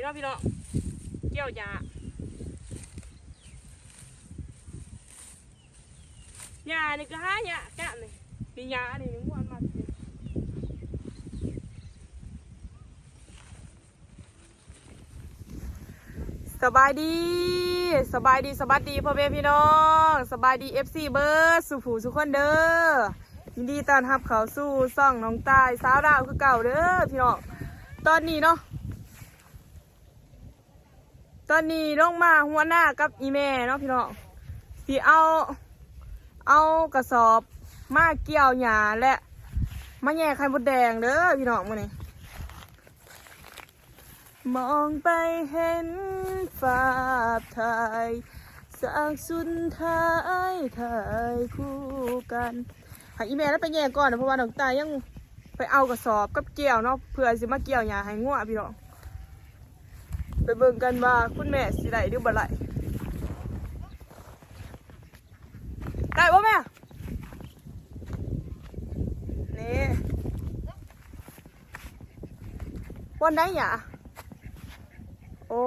นี่เนาะพี่น้องเกี่ยวหญ้าหญ้านี่ก็หาหญ้ากะนี่นี่หญ้านี่นึงวันมาสิสบายดี สบายดีสบายดีพ่อแม่พี่น้อง สบายดีเอฟซีเบิร์ดสุผูสุขคนเด้อยินดีต้อนรับเขาสู่ซ่องน้องตายสาวดาวคือเก่าเด้อพี่น้องตอนนี้เนาะ ตอนนี้ลงมาหัวหน้ากับอีแม่เนาะพี่น้องสิเอา เอากระสอบมาเกี่ยวหญ้าและมาแย่ไข่มดแดงเด้อพี่น้องมื้อนี้มองไปเห็นภาพถ่ายจากสุดท้ายถ่ายคู่กันให้อีแม่แล้วไปแย่ก่อนนะเพราะว่าน้องตายยังไปเอากระสอบกับเกี่ยวเนาะเพื่อสิมาเกี่ยวหญ้าให้งัวพี่น้อง ไปเบิ่งกันว่าคุณแม่สิได้หรือบ่ได้ได้บ่แม่นี่วันไหนหยาโอ้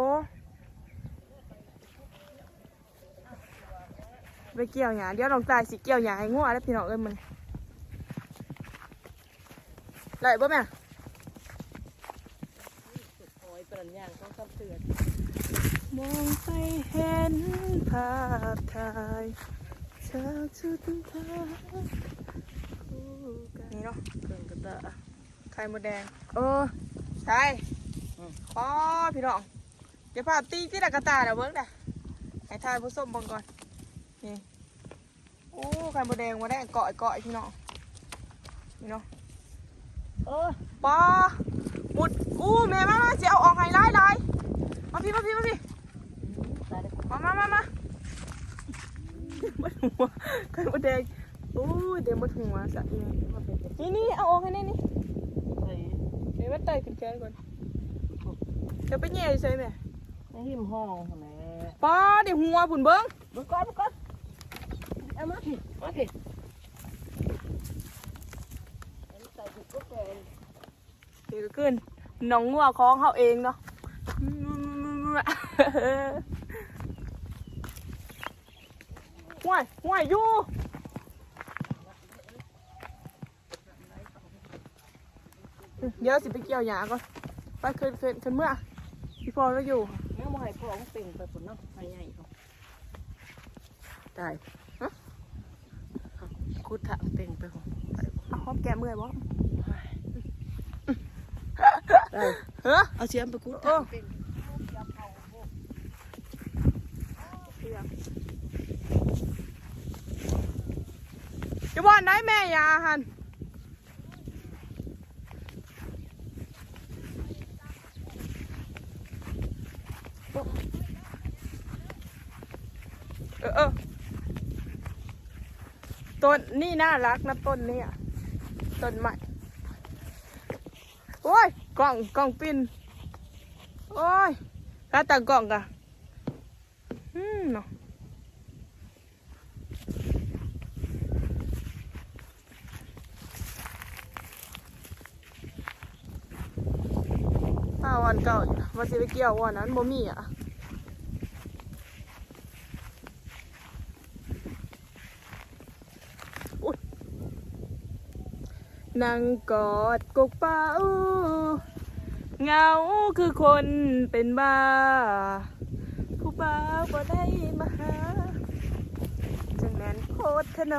ไปเกี่ยวหยาเดี๋ยวลองตายสิเกี่ยวหยาให้งัวแล้วพี่น้องเอ้ยมันได้บ่แม่ โอ้ยเปิดย่างต้องซ้ำเตือนมองไปเห็นภาพถ่ายจากสุดท้านี่เนาะเครื่องกระตะไข่มดแดง เออใช่อ๋อพี่น้องเดี๋ยวพาตีที่ละกระตาเดี๋ยวเบิ้งนะให้ทายผู้ส้มบังก่อน นี่ โอ้ไข่มดแดงมาได้เกาะเกาะพี่น้อง นี่เนาะ เออปอ หมุดอู้แม่มามาจะเอาออกไฮไลท์เลยมาพี่มาพี่มาพี่ตายแล้วมามามามาบดหัวไข่มดแดงอู้เดี๋ยวบดหัวสักทีมาเป็นเป็นนี่นี่เอาออกให้แนี่นี่ไอ้เดี๋ยวมันไต่ขึ้นแขนก่อนเดี๋ยวไปแย่ใช่ไหมในหิมห้องทำไมป้าเดี๋ยวหัวผุนเบิ้งบุกก่อนบุกก่อนเอามาสิมาสิอันนี้ใส่บุกก็เป็น เดี๋ยวขึ้นน้องงัวของเขาเองเนาะห่วยห่วยอยู่เดี๋ยวสิไปเกี่ยวหยาก่อนไปขึ้นขึ้นขึ้นเมื่อพี่พอแล้วอยู่เนื้อมาให้พ่อของเป่งไปผลเนาะให้ใหญ่เขาตายฮะคุดถะเป่งไปผมไปเอาหอมแก้มเมื่อยบ่ ได้เฮ้อเอาเสียมไปคุดโอ้ถะเป่งจะว่าไหนแม่ยาหันเออเออต้นนี่น่ารักนะต้นนี้อะต้นใหม่ โอ้ยกล่องกล่องปินโอ้ยกาตากล่องกะอืมเนาะป้าวันเก่าอยู่นะว่าสิไปเกี่ยววันนั้นบ่มีอะ นั่งกอดกกเป้าเงาคือคนเป็นบ้าผู้บ่าบ่ได้มาหาจังแมนโคตรทะโน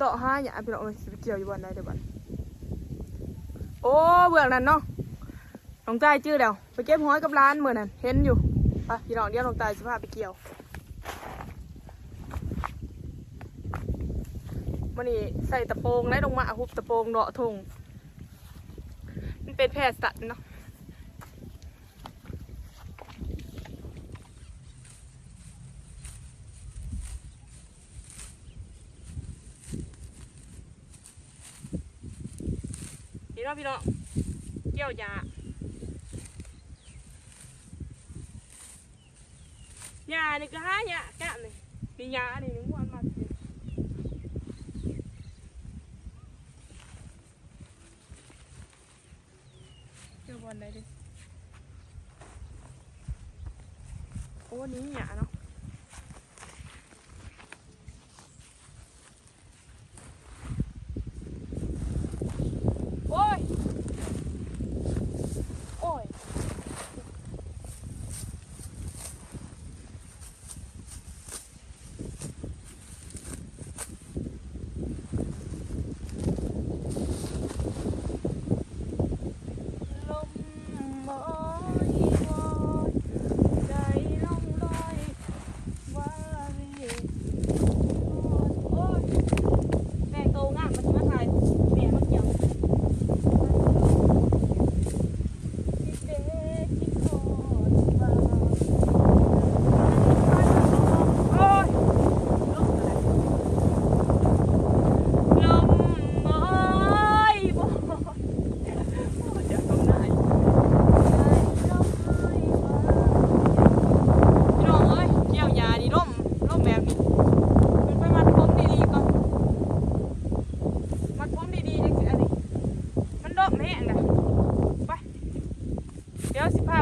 ดอกห้าอย่าไปดอกเลยสิไปเกี่ยวอยู่บนได้เดี๋ยวบันโอ้เบื้องนั้นเนาะน้องตายจื้อเดี๋ยวไปเก็บห้อยกับร้านเหมือนนั่นเห็นอยู่ไปพี่น้องเดี๋ยวน้องตายสิพไปเกี่ยว มันนี่ใส่ตะโปงได้ลงมาหุบตะโปงเดาะทงมันเป็นแพทย์สัตว์เนาะนี่เนาะพี่เน้องเกี่ยวยาหญ้านี่ก็หาหญ้ากะนี่นี่หญ้านี่นึงวันมา อนได้ดิโอ้นี้หยาเนาะ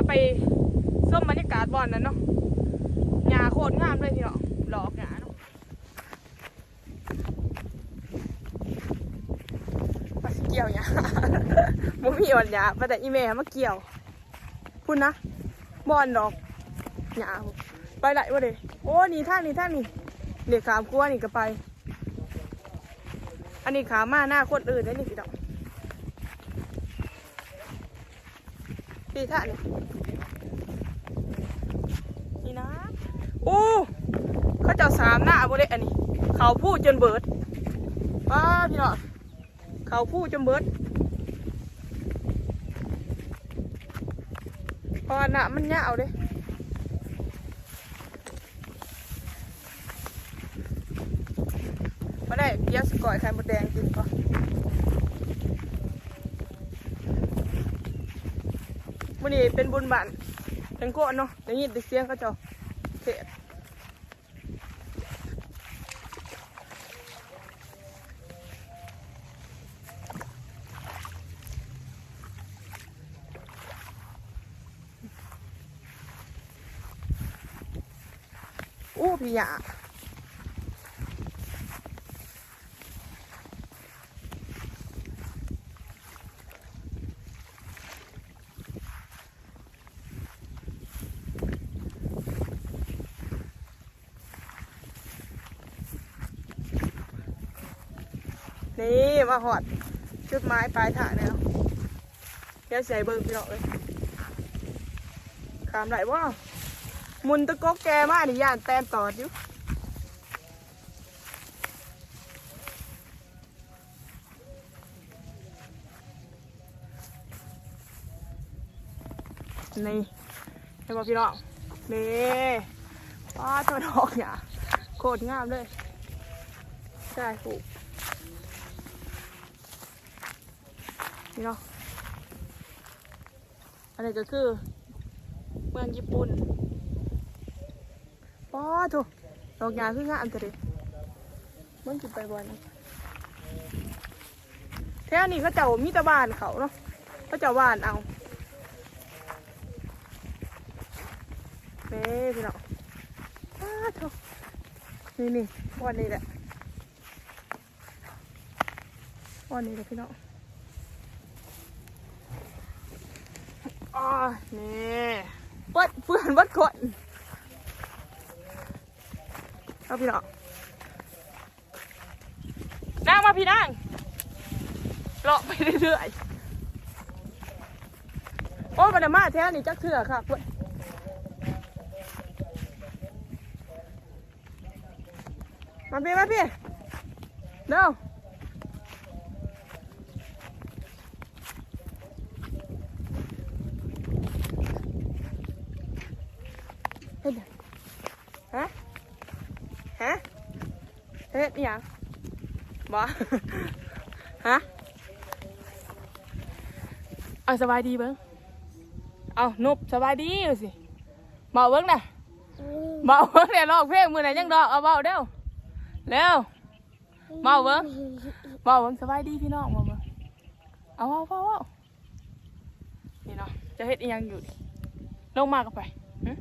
ไปส้มบรรยากาศบ่อนนั้นเนาะหญ้าโคตรงามเลยพี่น้องหลอกหญ้าเนาะไปสิเกี่ยวหญ้าบ่มีอ่อนหยาไปแต่อีแม่มาเกี่ยวพุ่นนะบอนดอกหยาไปไหนวะเด้โอ้นี่ท่างนี่ท่างนี่เด็กขามกลัวนี่ก็ไป อันนี้ขามาหน้าคนอื่นได้นี่พี่ดอก พี่ท่านนี่นะโอ้เขาเจ้าสามหน้าบ่ได้อันนี้ เขาพูดจนเบิดป้าพี่น้องเขาพูดจนเบิดเพราะหน้ามันยาวเด้มาได้เดี๋ยสก่อยไข่มดแดงกินก่อน วันนี้เป็นบุญบันเป็นโกะเนาะอย่างนี้ได้เสียงก็เจะเทศอู้พี่หยา นี่มาหอดจุดไม้ปลายถางแล้วเดี๋ยวใส่เบิ่งพี่น้องเลยขามไหลว่ามุนตะกกแกมานี่ย่านแตนตอดอยู่นี่เห็นป่พี่น้องนี่ว้าตัวดอกเนี่ยโคตรงามเลยใช่ปลูก นี่เนาะอันนี้ก็คือ เมืองญี่ปุ่นป้อถูกดอกยาคืองามแต่เด็มันจิไปบ่อยนะแถวนี้เขาเจ้ามีตะบานเขาเนาะเขาเจ้าบ้านเอาเน่พี่น้องป้าถูกนี่นี่วันนี้แหละวันนี้แหละพี่น้อง อ๋อนี่เปิดเปื่อนเปิดก่อนเอาพี่น้องนั่งมาพี่นั่งเลาะไปเรื่อยๆโอ้บันมาแท้นี่จักเถื่อค่ะเว้ยมาพี่มาพี่เร็วเฮ็ดหยังฮะ ฮะเฮ็ด อิหยังบ่ฮะเอาสบายดีเบิ้งเอานุบสบายดีอยู่สิเบาเบิ้งน่ะเบาเบิ้งเนี่ยร้องเพลงมือไหนยังดอกเอาเบาเร็วเร็วเบาเบิ้งเบาเบิ้งสบายดีพี่น้องเบาเบิ้งเอาเอาเอาเอานี่เนาะจะเฮ็ดอีหยังอยู่ดิลงมากันไปหึ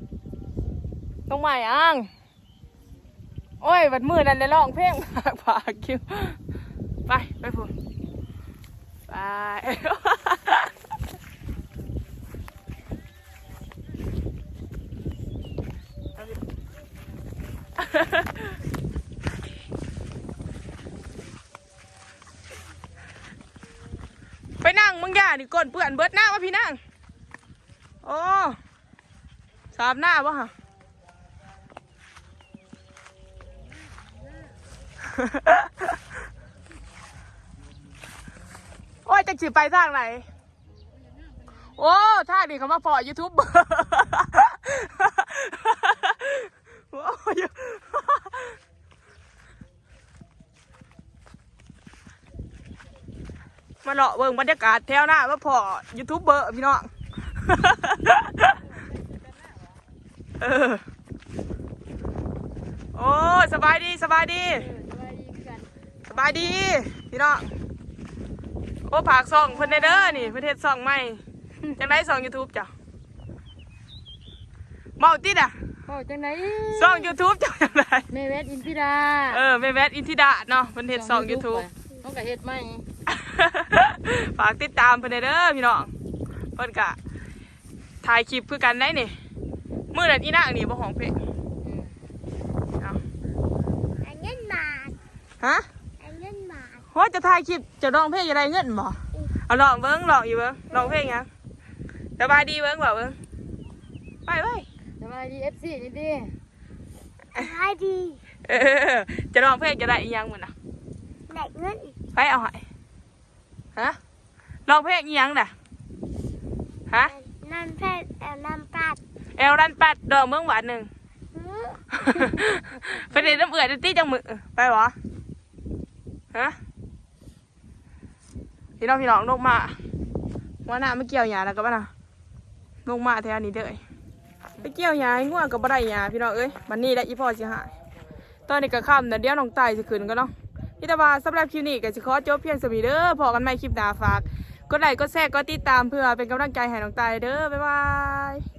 ต้องใหม่อ่าง โอ้ยบัดมือนั่นได้ร้องเพลงผากผากคิวไป ไปพูดไปไปนั่งมึงอย่านี่ก้นเปื่อนเบิดหน้ามาพี่นั่ง โอ้สามหน้าปะฮะ โอ้ยจะจือไปทางไหน โอ้ท่าดีเขามาพอยูทูบเบอร์โอ้ยมาเลาะเบิ่งบรรยากาศแถวหน้ามาพอยูทูบเบอร์พี่น้องเออโอ้สบายดีสบายดี บายดี พี่น้องโอ้ผากส่องเพิ่นได้เด้อนี่เพิ่นเฮ็ดส่องใหม่จังไดส่อง YouTube จ้ะเมาติดอะพ่อจังไหนส่อง YouTube จ้ะจังไดแม่เวทอินทิราเออแม่แวดอินทิดาเนาะเพิ่นเฮ็ดส่อง YouTube ต้องกะเฮ็ดไหมฝากติดตามเพิ่นได้เด้อพี่น้องเพิ่นก็ถ่ายคลิปคือกันได้นี่มื้อนั้นอีนางนี่บ่ห้องเพลงเอาอันเงินบาทฮะ อันเงินบาทโหจะถ่ายคลิปจะร้องเพลงจะได้เงินบ่เอาลองเบิ่งลองอยู่เบิ่งร้องเพลงหยังสบายดีเบิ่งบ่เบิ่งไปไปสบายดีเอฟซีนี่ดิให้ดีเออจะร้องเพลงจะได้อีหยังมื้อน่ะแดกเงินไปเอาให้ฮะร้องเพลงอีหยังน่ะฮะน้ำเพชรเอลน้ำปัดเอวรันปัดดอกเมืองหวานหนึ่งหือไปเรียนน้ำเอือดตี้จังมือไปวะฮะ พี่น้องพี่น้องลงมาว่าหน้าไม่เกี่ยวหยาแล้วก็บ้านะลงมาแถวนี้เด้อไปเกี่ยวหยาง่วงกับบ่ได้หยาพี่น้องเอ้ยมันนี่แหละอีพ่อสิหายตอนนี้ก็ค่ำนะเดี๋ยวน้องไต่สิขึ้นก็เนาะพี่ตาบาสำหรับคลิปนี้ก็จะขอจบเพียงสมีเด้อพอกันใหม่คลิปหน้าฝากกดไลค์กดแชร์กดติดตามเพื่อเป็นกำลังใจให้น้องไต่เด้อบ๊ายบาย